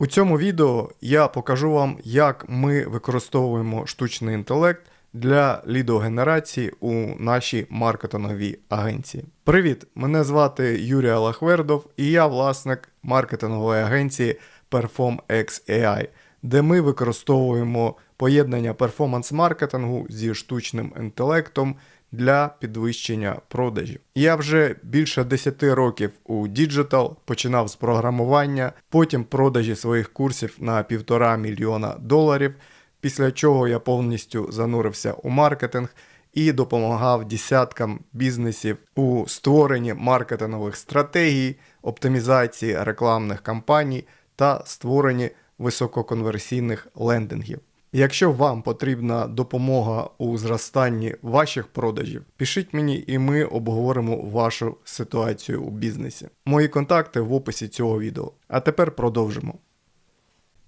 У цьому відео я покажу вам, як ми використовуємо штучний інтелект для лідогенерації у нашій маркетинговій агенції. Привіт! Мене звати Юрій Алахвердов і я власник маркетингової агенції PerformX AI, де ми використовуємо поєднання перформанс-маркетингу зі штучним інтелектом для підвищення продажів. Я вже більше 10 років у діджитал, починав з програмування, потім продажі своїх курсів на півтора мільйона доларів, після чого я повністю занурився у маркетинг і допомагав десяткам бізнесів у створенні маркетингових стратегій, оптимізації рекламних кампаній та створенні висококонверсійних лендингів. Якщо вам потрібна допомога у зростанні ваших продажів, пишіть мені і ми обговоримо вашу ситуацію у бізнесі. Мої контакти в описі цього відео. А тепер продовжимо.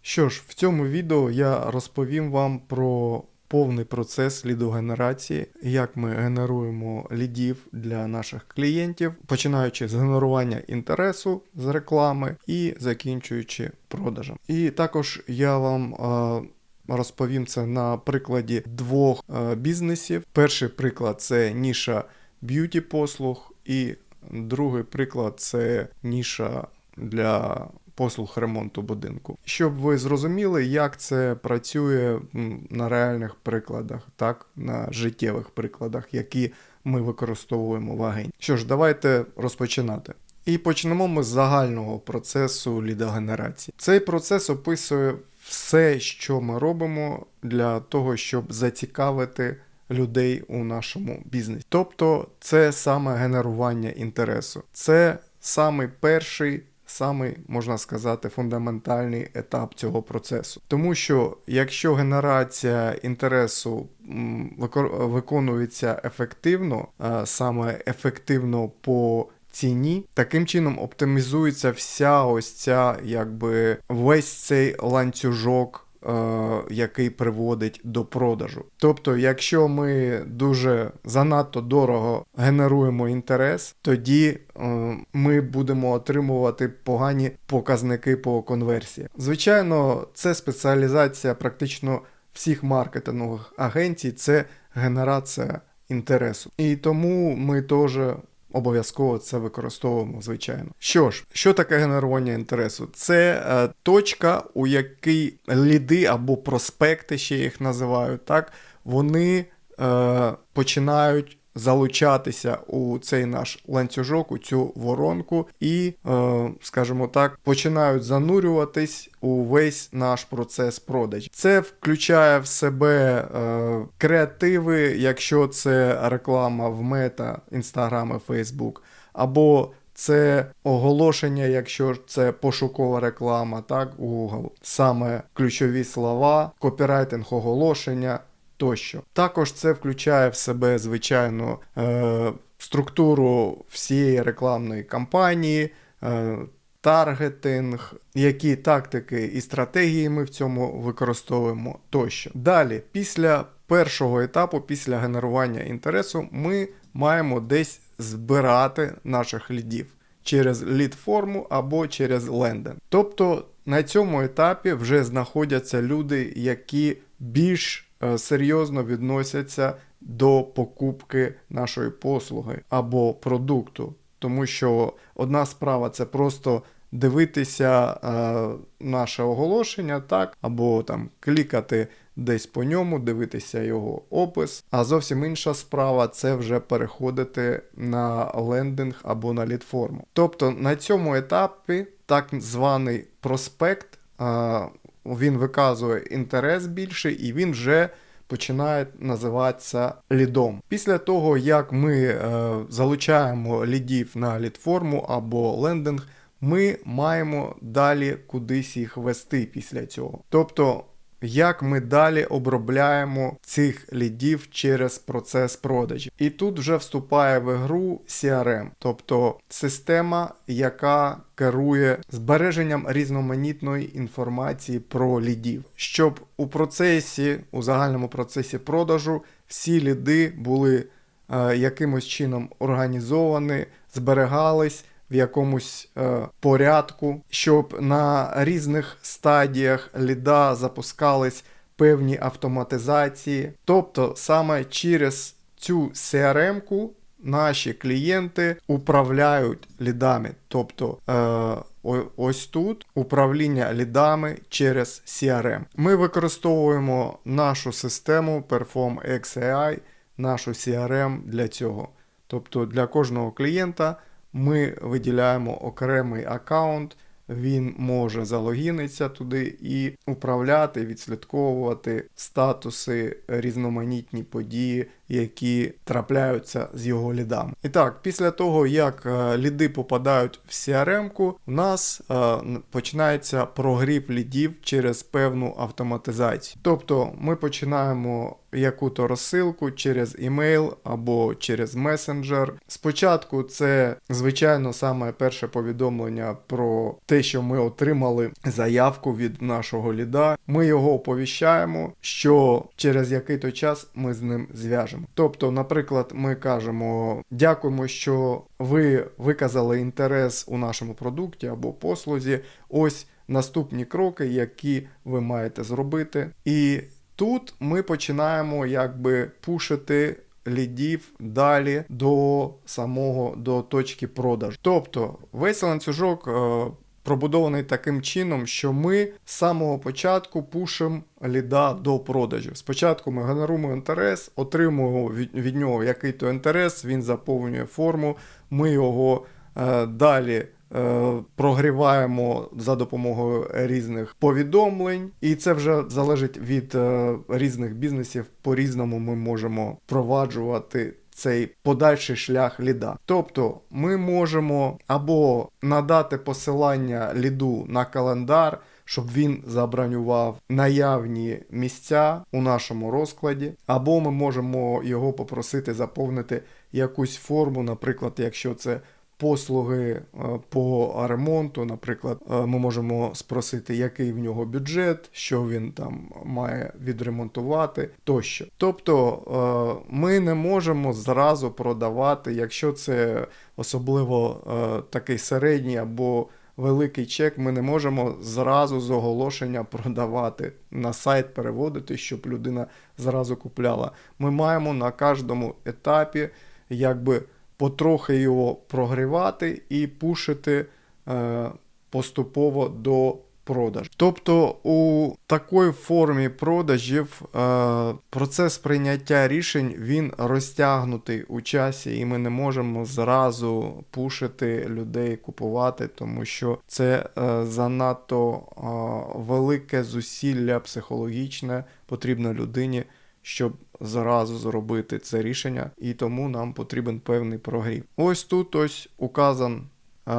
Що ж, в цьому відео я розповім вам про повний процес лідогенерації, як ми генеруємо лідів для наших клієнтів, починаючи з генерування інтересу з реклами і закінчуючи продажем. І також я вам. Розповім це на прикладі двох е, бізнесів. Перший приклад це ніша б'юті послуг, і другий приклад це ніша для послуг ремонту будинку. Щоб ви зрозуміли, як це працює на реальних прикладах, так, на життєвих прикладах, які ми використовуємо в агенті. Що ж, давайте розпочинати. І почнемо ми з загального процесу лідогенерації. Цей процес описує все, що ми робимо для того, щоб зацікавити людей у нашому бізнесі. Тобто, це саме генерування інтересу. Це самий перший. Самий, можна сказати, фундаментальний етап цього процесу. Тому що якщо генерація інтересу виконується ефективно, саме ефективно по ціні, таким чином оптимізується вся ось ця, якби весь цей ланцюжок. е, Який приводить до продажу. Тобто, якщо ми дуже занадто дорого генеруємо інтерес, тоді е, ми будемо отримувати погані показники по конверсії. Звичайно, це спеціалізація практично всіх маркетингових агенцій, це генерація інтересу. І тому ми теж Обов'язково це використовуємо, звичайно. Що ж, що таке генерування інтересу? Це е, точка, у якій ліди або проспекти, ще їх називають, так, вони е, починають залучатися у цей наш ланцюжок, у цю воронку, і, е, скажімо так, починають занурюватись у весь наш процес продажу. Це включає в себе е, креативи, якщо це реклама в мета, інстаграм і фейсбук, або це оголошення, якщо це пошукова реклама, так, Google. Саме ключові слова, копірайтинг оголошення тощо. Також це включає в себе, звичайно, е, структуру всієї рекламної кампанії. Е, Таргетинг, які тактики і стратегії ми в цьому використовуємо тощо. Далі, після першого етапу, після генерування інтересу, ми маємо десь збирати наших лідів через лід-форму або через лендинг. Тобто на цьому етапі вже знаходяться люди, які більш серйозно відносяться до покупки нашої послуги або продукту. Тому що одна справа це просто дивитися е, наше оголошення, так, або там клікати десь по ньому, дивитися його опис. А зовсім інша справа це вже переходити на лендинг або на лідформу. Тобто на цьому етапі так званий проспект, е, він виказує інтерес більше і він вже починає називатися лідом. Після того, як ми е, залучаємо лідів на лідформу або лендинг, ми маємо далі кудись їх вести після цього. Тобто, як ми далі обробляємо цих лідів через процес продажів. І тут вже вступає в ігру CRM, тобто система, яка керує збереженням різноманітної інформації про лідів, щоб у процесі, у загальному процесі продажу всі ліди були е, якимось чином організовані, зберігались в якомусь е, порядку, щоб на різних стадіях ліда запускались певні автоматизації. Тобто саме через цю CRM-ку наші клієнти управляють лідами. Тобто е, ось тут управління лідами через CRM. Ми використовуємо нашу систему Perform XAI, нашу CRM для цього. Тобто для кожного клієнта ми виділяємо окремий аккаунт, він може залогінитися туди і управляти, відслідковувати статуси, різноманітні події, які трапляються з його лідами. І так, після того, як е, ліди попадають в CRM-ку, у нас е, починається прогрів лідів через певну автоматизацію. Тобто ми починаємо яку-то розсилку через імейл або через месенджер. Спочатку це, звичайно, саме перше повідомлення про те, що ми отримали заявку від нашого ліда. Ми його оповіщаємо, що через який-то час ми з ним зв'яжемо. Тобто, наприклад, ми кажемо: дякуємо, що ви виказали інтерес у нашому продукті або послузі. Ось наступні кроки, які ви маєте зробити. І тут ми починаємо якби пушити лідів далі до самого до точки продажу. Тобто весь ланцюжок е, пробудований таким чином, що ми з самого початку пушимо ліда до продажу. Спочатку ми генеруємо інтерес, отримуємо від, від нього який-то інтерес, він заповнює форму, ми його е, далі. е, Прогріваємо за допомогою різних повідомлень, і це вже залежить від е, різних бізнесів. По-різному ми можемо впроваджувати цей подальший шлях ліда. Тобто ми можемо або надати посилання ліду на календар, щоб він забронював наявні місця у нашому розкладі, або ми можемо його попросити заповнити якусь форму, наприклад, якщо це послуги е, по ремонту, наприклад, е, ми можемо спросити, який в нього бюджет, що він там має відремонтувати тощо. Тобто е, ми не можемо зразу продавати, якщо це особливо такий середній або великий чек, ми не можемо зразу з оголошення продавати на сайт переводити, щоб людина зразу купляла. Ми маємо на кожному етапі якби потрохи його прогрівати і пушити е, поступово до продаж. Тобто у такої формі продажів е, процес прийняття рішень він розтягнутий у часі, і ми не можемо зразу пушити людей купувати, тому що це е, занадто е, велике зусилля психологічне потрібно людині щоб зразу зробити це рішення, і тому нам потрібен певний прогрів. Ось тут ось указан е,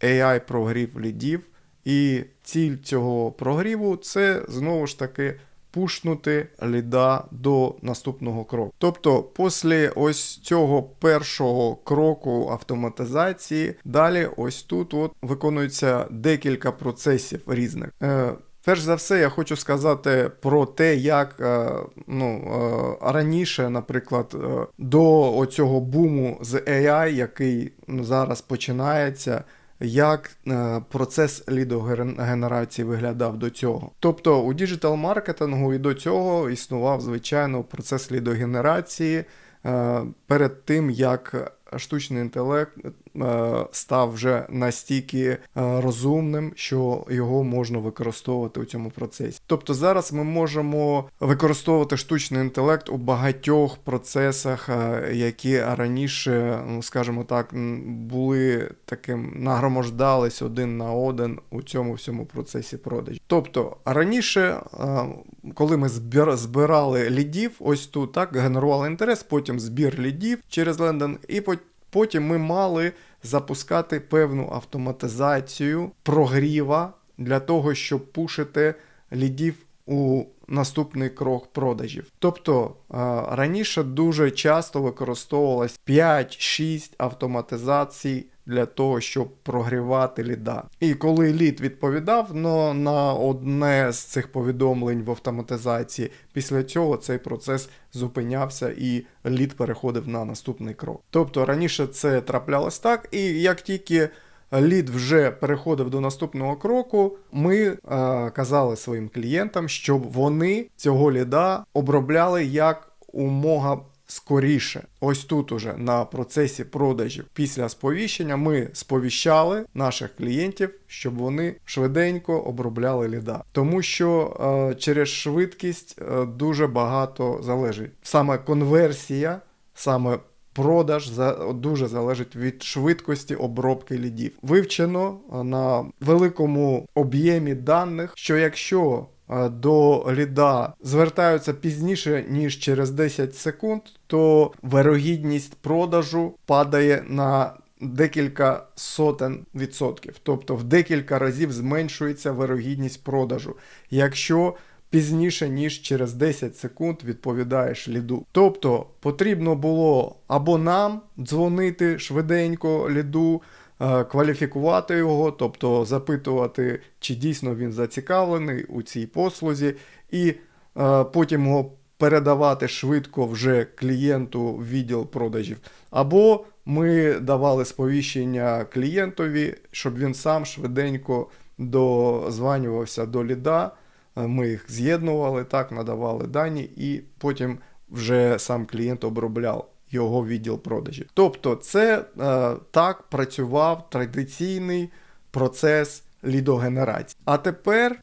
AI прогрів лідів, і ціль цього прогріву це знову ж таки пушнути ліда до наступного кроку. Тобто, після ось цього першого кроку автоматизації, далі ось тут от виконується декілька процесів різних. Е, Перш за все, я хочу сказати про те, як е, ну, е, раніше, наприклад, е, до оцього буму з AI, який ну, зараз починається, як процес лідогенерації виглядав до цього. Тобто у діджитал-маркетингу і до цього існував, звичайно, процес лідогенерації перед тим, як штучний інтелект став вже настільки е, розумним, що його можна використовувати у цьому процесі. Тобто зараз ми можемо використовувати штучний інтелект у багатьох процесах, е, які раніше, ну скажімо так, були таким нагромождались один на один у цьому всьому процесі продажу. Тобто раніше, е, коли ми збирали лідів, ось тут так генерували інтерес, потім збір лідів через лендинг, і по- потім ми мали запускати певну автоматизацію прогріва для того, щоб пушити лідів у наступний крок продажів. Тобто е, раніше дуже часто використовувалось 5-6 автоматизацій для того, щоб прогрівати ліда. І коли лід відповідав но на одне з цих повідомлень в автоматизації, після цього цей процес зупинявся і лід переходив на наступний крок. Тобто раніше це траплялось так, і як тільки лід вже переходив до наступного кроку, ми е, казали своїм клієнтам, щоб вони цього ліда обробляли як умога скоріше. Ось тут уже на процесі продажів після сповіщення ми сповіщали наших клієнтів, щоб вони швиденько обробляли ліда. Тому що е, через швидкість е, дуже багато залежить. Саме конверсія, саме Продаж за дуже залежить від швидкості обробки лідів. Вивчено е, на великому об'ємі даних, що якщо до ліда звертаються пізніше ніж через 10 секунд, то вирогідність продажу падає на декілька сотень відсотків, тобто в декілька разів зменшується вирогідність продажу. Якщо пізніше, ніж через 10 секунд відповідаєш ліду. Тобто потрібно було або нам дзвонити швиденько ліду, е, кваліфікувати його, тобто запитувати, чи дійсно він зацікавлений у цій послузі, і е, потім його передавати швидко вже клієнту в відділ продажів. Або ми давали сповіщення клієнтові, щоб він сам швиденько дозванювався до ліда. Е, Ми їх з'єднували, так, надавали дані, і потім вже сам клієнт обробляв його відділ продажів. Тобто, це е, так працював традиційний процес лідогенерації. А тепер е,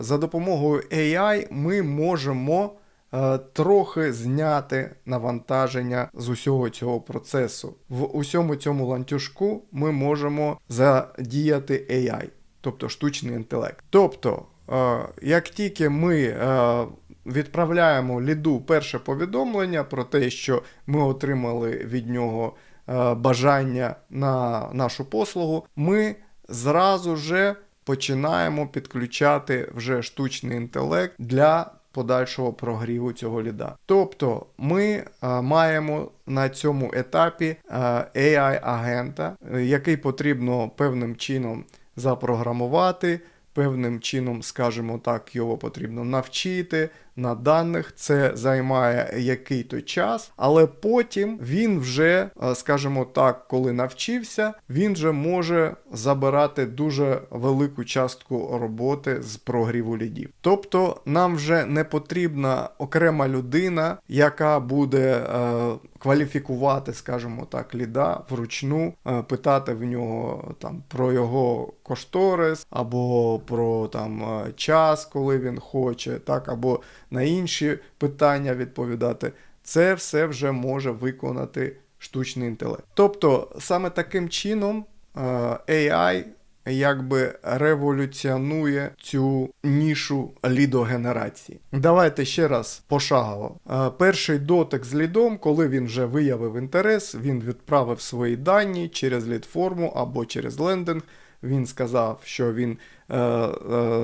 за допомогою AI ми можемо е, трохи зняти навантаження з усього цього процесу. В усьому цьому ланцюжку ми можемо задіяти AI, тобто штучний інтелект. Тобто, е, як тільки ми е, відправляємо ліду перше повідомлення про те, що ми отримали від нього е, бажання на нашу послугу, ми зразу же починаємо підключати вже штучний інтелект для подальшого прогріву цього ліда. Тобто ми е, маємо на цьому етапі е, AI-агента, який потрібно певним чином запрограмувати. Певним чином, скажімо так, його потрібно навчити на даних. Це займає який-то час, але потім він вже, е, скажімо так, коли навчився, він вже може забирати дуже велику частку роботи з прогріву лідів. Тобто нам вже не потрібна окрема людина, яка буде е, кваліфікувати, скажімо так, ліда вручну, е, питати в нього там про його кошторис, або про там час, коли він хоче, так, або на інші питання відповідати. Це все вже може виконати штучний інтелект. Тобто, саме таким чином е, AI якби революціонує цю нішу лідогенерації. Давайте ще раз пошагово. Е, Перший дотик з лідом, коли він вже виявив інтерес, він відправив свої дані через лід-форму або через лендинг. Він сказав, що він е, е,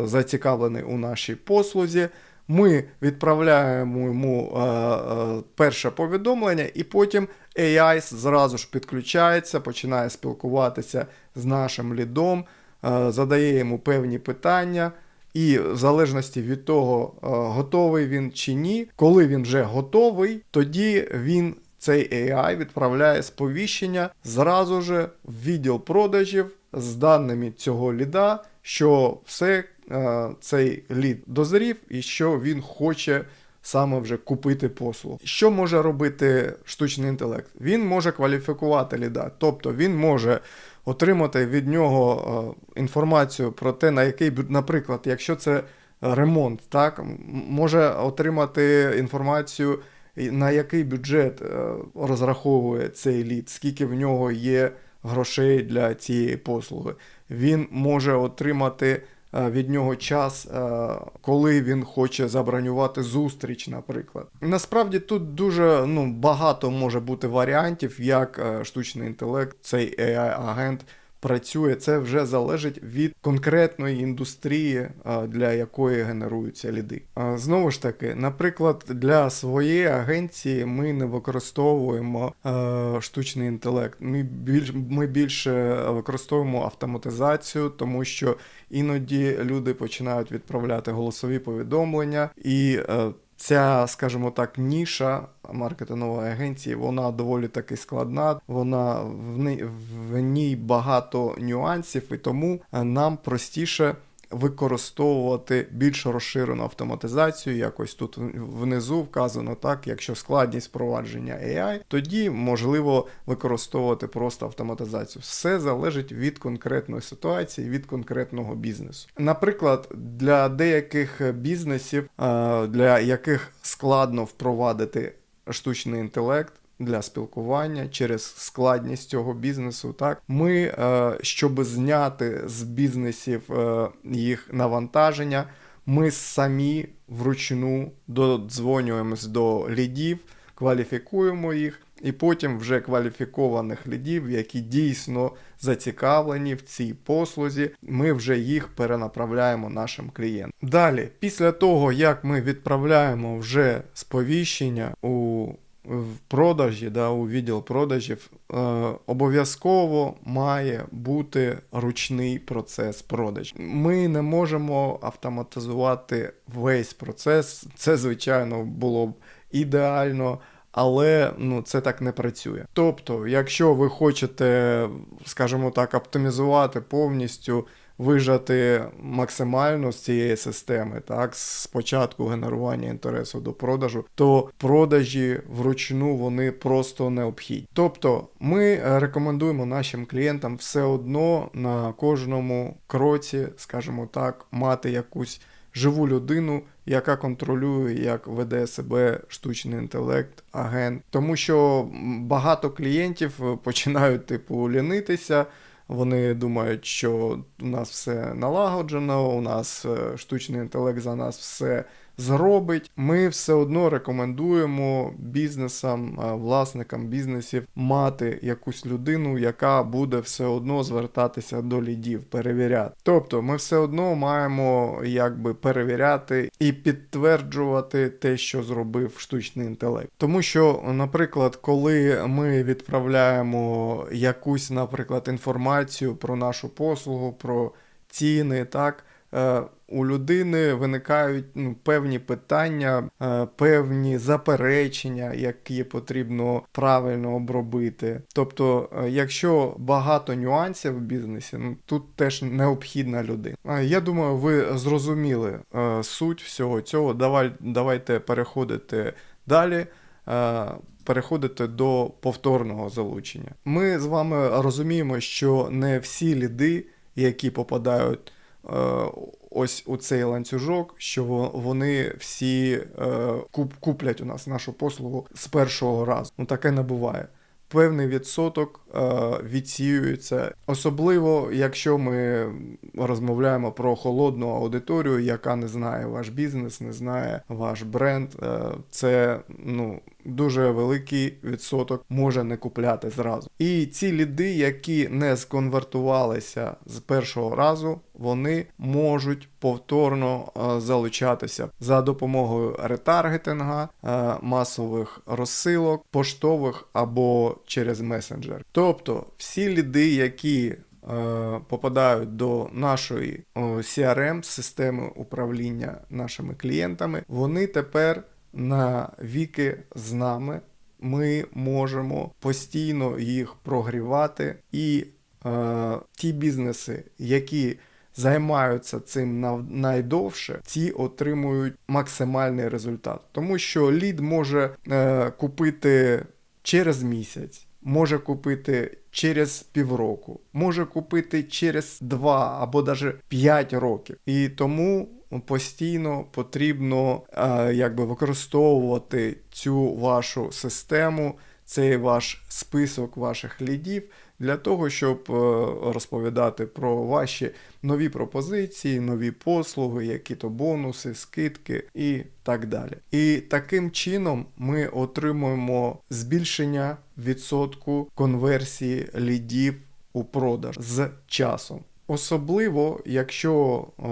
зацікавлений у нашій послузі. Ми відправляємо йому е, е, перше повідомлення, і потім AI зразу ж підключається, починає спілкуватися з нашим лідом, е, задає йому певні питання. І в залежності від того, е, готовий він чи ні, коли він вже готовий, тоді він цей AI відправляє сповіщення зразу же в відділ продажів з даними цього ліда, що все цей лід дозрів і що він хоче саме вже купити послугу. Що може робити штучний інтелект? Він може кваліфікувати ліда, тобто він може отримати від нього е, інформацію про те, на який, наприклад, якщо це ремонт, так, може отримати інформацію, на який бюджет е, розраховує цей лід, скільки в нього є грошей для цієї послуги. Він може отримати е, від нього час, е, коли він хоче забронювати зустріч, наприклад. Насправді тут дуже ну, багато може бути варіантів, як е, штучний інтелект, цей AI-агент працює, це вже залежить від конкретної індустрії, для якої генеруються ліди. Знову ж таки, наприклад, для своєї агенції ми не використовуємо е, штучний інтелект. Ми більш ми більше використовуємо автоматизацію, тому що іноді люди починають відправляти голосові повідомлення і. Ця, скажімо так, ніша маркетингової агенції, вона доволі таки складна. Вона в ній багато нюансів, і тому е, нам простіше використовувати більш розширену автоматизацію. Якось тут внизу вказано так, якщо складність впровадження AI, тоді можливо використовувати просто автоматизацію. Все залежить від конкретної ситуації, від конкретного бізнесу. Наприклад, для деяких бізнесів, е, для яких складно впровадити штучний інтелект для спілкування через складність цього бізнесу. Так ми, е, щоб зняти з бізнесів е, їх навантаження, ми самі вручну додзвонюємось до лідів, кваліфікуємо їх. І потім вже кваліфікованих лідів, які дійсно зацікавлені в цій послузі, ми вже їх перенаправляємо нашим клієнтам. Далі, після того, як ми відправляємо вже сповіщення у в продажі, да, у відділ продажів, е, обов'язково має бути ручний процес продажу. Ми не можемо автоматизувати весь процес. Це, звичайно, було б ідеально. Але ну це так не працює. Тобто, якщо ви хочете, скажімо так, оптимізувати повністю вижати максимально з цієї системи, так, з початку генерування інтересу до продажу, то продажі вручну вони просто необхідні. Тобто ми рекомендуємо нашим клієнтам все одно на кожному кроці, скажімо так, мати якусь. Живу людину, яка контролює, як веде себе штучний інтелект, агент, тому що багато клієнтів починають типу лінитися, вони думають, що у нас все налагоджено, у нас е, штучний інтелект за нас все зробить. Ми все одно рекомендуємо бізнесам, е, власникам бізнесів мати якусь людину, яка буде все одно звертатися до лідів, перевіряти. Тобто, ми все одно маємо якби перевіряти і підтверджувати те, що зробив штучний інтелект. Тому що, наприклад, коли ми відправляємо якусь, наприклад, інформацію про нашу послугу, про ціни, так. Е, у людини виникають ну, певні питання, е, певні заперечення, які потрібно правильно обробити. Тобто, е, якщо багато нюансів в бізнесі, ну тут теж необхідна людина. Я думаю, ви зрозуміли суть всього цього. Давай, Давайте переходити далі. Переходити до повторного залучення. Ми з вами розуміємо, що не всі ліди, які попадають Е, ось у цей ланцюжок, що вони всі е, куплять у нас нашу послугу з першого разу. Ну таке не буває. Певний відсоток е, відсіюється, особливо якщо ми розмовляємо про холодну аудиторію, яка не знає ваш бізнес, не знає ваш бренд. Це ну дуже великий відсоток може не купляти зразу. І ці ліди, які не сконвертувалися з першого разу, вони можуть повторно е, залучатися за допомогою ретаргетинга, е, масових розсилок, поштових або через месенджер. Тобто всі ліди, які е, Попадають до нашої CRM системи управління нашими клієнтами, вони тепер на віки з нами. Ми можемо постійно їх прогрівати, і е, ті бізнеси, які займаються цим найдовше, ці отримують максимальний результат. Тому що лід може е, купити через місяць, може купити через півроку, може купити через два або навіть п'ять років. І тому постійно потрібно е, якби використовувати цю вашу систему, цей ваш список ваших лідів для того, щоб е, розповідати про ваші нові пропозиції, нові послуги, які-то бонуси, скидки і так далі. І таким чином ми отримуємо збільшення відсотку конверсії лідів у продаж з часом. Особливо, якщо е,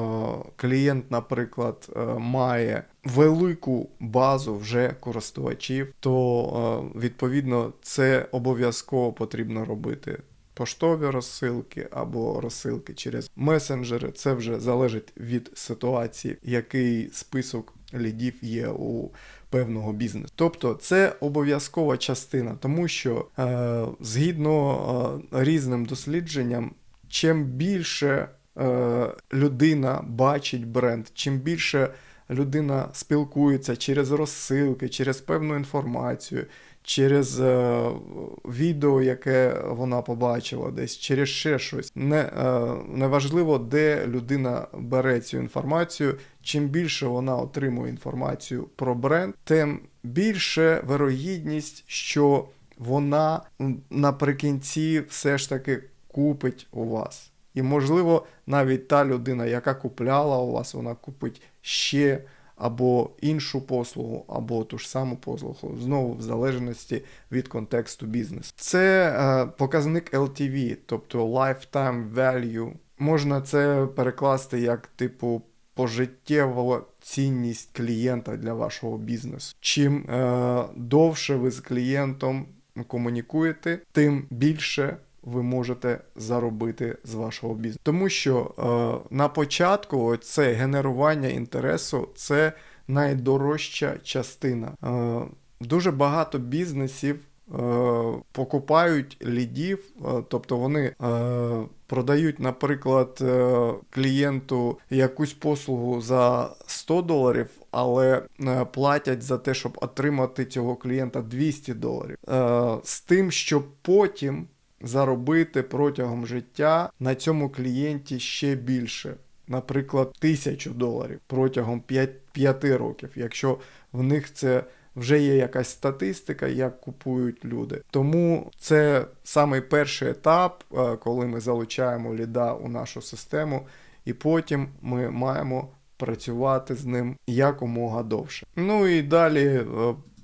клієнт, наприклад, е, має велику базу вже користувачів, то е, відповідно це обов'язково потрібно робити. Поштові розсилки або розсилки через месенджери. Це вже залежить від ситуації, який список лідів є у певного бізнесу. Тобто це обов'язкова частина, тому що е, згідно е, різним дослідженням, чим більше е, людина бачить бренд, чим більше людина спілкується через розсилки, через певну інформацію. Через е, відео, яке вона побачила, десь через ще щось. Не, е, Неважливо, де людина бере цю інформацію. Чим більше вона отримує інформацію про бренд, тим більше вирогідність, що вона наприкінці все ж таки купить у вас. І, можливо, навіть та людина, яка купляла у вас, вона купить ще або іншу послугу, або ту ж саму послугу, знову в залежності від контексту бізнесу. Це е, показник LTV, тобто Lifetime Value. Можна це перекласти як типу пожиттєва цінність клієнта для вашого бізнесу. Чим е, довше ви з клієнтом комунікуєте, тим більше ви можете заробити з вашого бізнесу. Тому що е, на початку це генерування інтересу це найдорожча частина. Е, дуже багато бізнесів. е, Покупають лідів, е, тобто вони е, продають, наприклад, е, клієнту якусь послугу за 100 доларів, але е, платять за те, щоб отримати цього клієнта 200 доларів. Е, З тим, щоб потім заробити протягом життя на цьому клієнті ще більше. Наприклад, тисячу доларів протягом 5, 5 років, якщо в них це вже є якась статистика, як купують люди. Тому це самий перший етап, е, коли ми залучаємо ліда у нашу систему, і потім ми маємо працювати з ним якомога довше. Ну і далі е,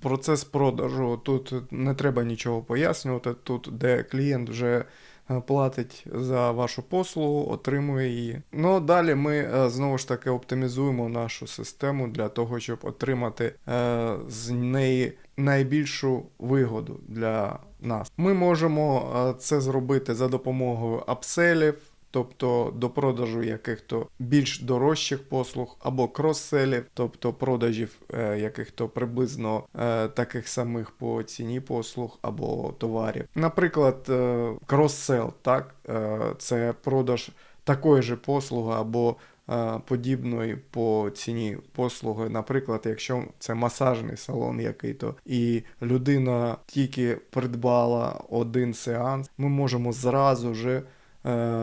процес продажу. Тут не треба нічого пояснювати. Тут, де клієнт вже е, платить за вашу послугу, отримує її. Ну далі ми е, знову ж таки оптимізуємо нашу систему для того, щоб отримати е, з неї найбільшу вигоду для нас. Ми можемо це зробити за допомогою апселів. Тобто до продажу яких-то більш дорожчих послуг, або кросселів, тобто продажів е, яких-то приблизно е, таких самих по ціні послуг або товарів. Наприклад, е, кроссел, так, е, це продаж такої ж послуги або е, подібної по ціні послуги. Наприклад, якщо це масажний салон який-то, і людина тільки придбала один сеанс, ми можемо зразу же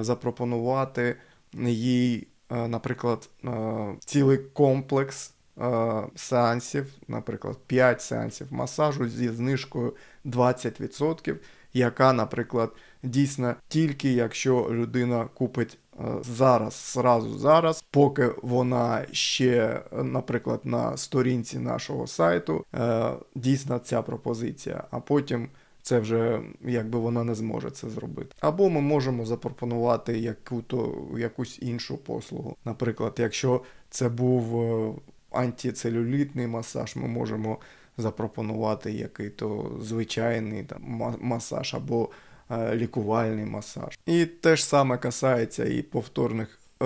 запропонувати їй, е, наприклад, е, цілий комплекс е, сеансів, наприклад, 5 сеансів масажу зі знижкою 20%, яка, наприклад, дійсна тільки якщо людина купить е, зараз, зразу зараз, поки вона ще, е, наприклад, на сторінці нашого сайту е, дійсна ця пропозиція, а потім це вже якби вона не зможе це зробити. Або ми можемо запропонувати яку-то якусь іншу послугу. Наприклад, якщо це був е, антицелюлітний масаж, ми можемо запропонувати який-то звичайний там масаж або е, лікувальний масаж. І те ж саме касається і повторних е,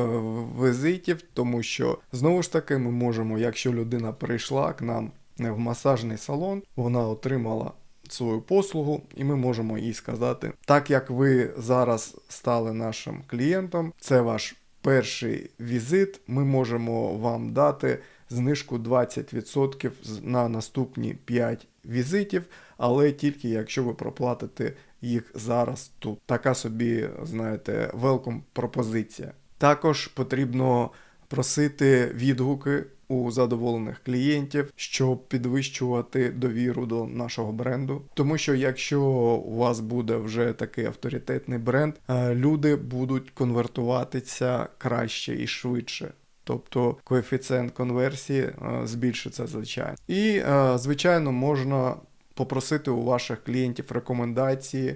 візитів, тому що знову ж таки ми можемо, якщо людина прийшла к нам в масажний салон, вона отримала свою послугу, і ми можемо їй сказати, так як ви зараз стали нашим клієнтом, це ваш перший візит, ми можемо вам дати знижку 20% з- на наступні 5 візитів, але тільки якщо ви проплатите їх зараз тут. Така собі, знаєте, велком пропозиція. Також потрібно просити відгуки у задоволених клієнтів, щоб підвищувати довіру до нашого бренду. Тому що якщо у вас буде вже такий авторитетний бренд, е, люди будуть конвертуватися краще і швидше. Тобто коефіцієнт конверсії е, збільшиться звичайно. І, е, звичайно, можна попросити у ваших клієнтів рекомендації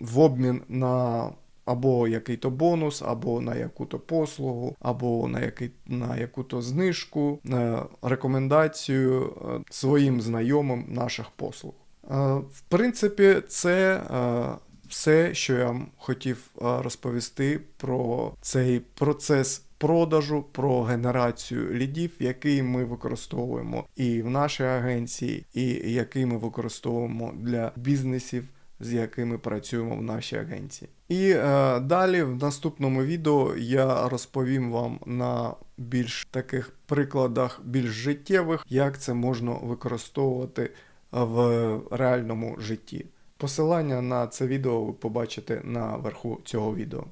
в обмін на або який-то бонус, або на яку-то послугу, або на, який, на яку-то знижку, е, рекомендацію е, своїм знайомим наших послуг. Е, В принципі, це все, що я вам хотів розповісти про цей процес продажу, про генерацію лідів, який ми використовуємо і в нашій агенції, і який ми використовуємо для бізнесів, з якими працюємо в нашій агенції. І е, далі в наступному відео я розповім вам на більш таких прикладах, більш життєвих, як це можна використовувати в реальному житті. Посилання на це відео ви побачите наверху цього відео.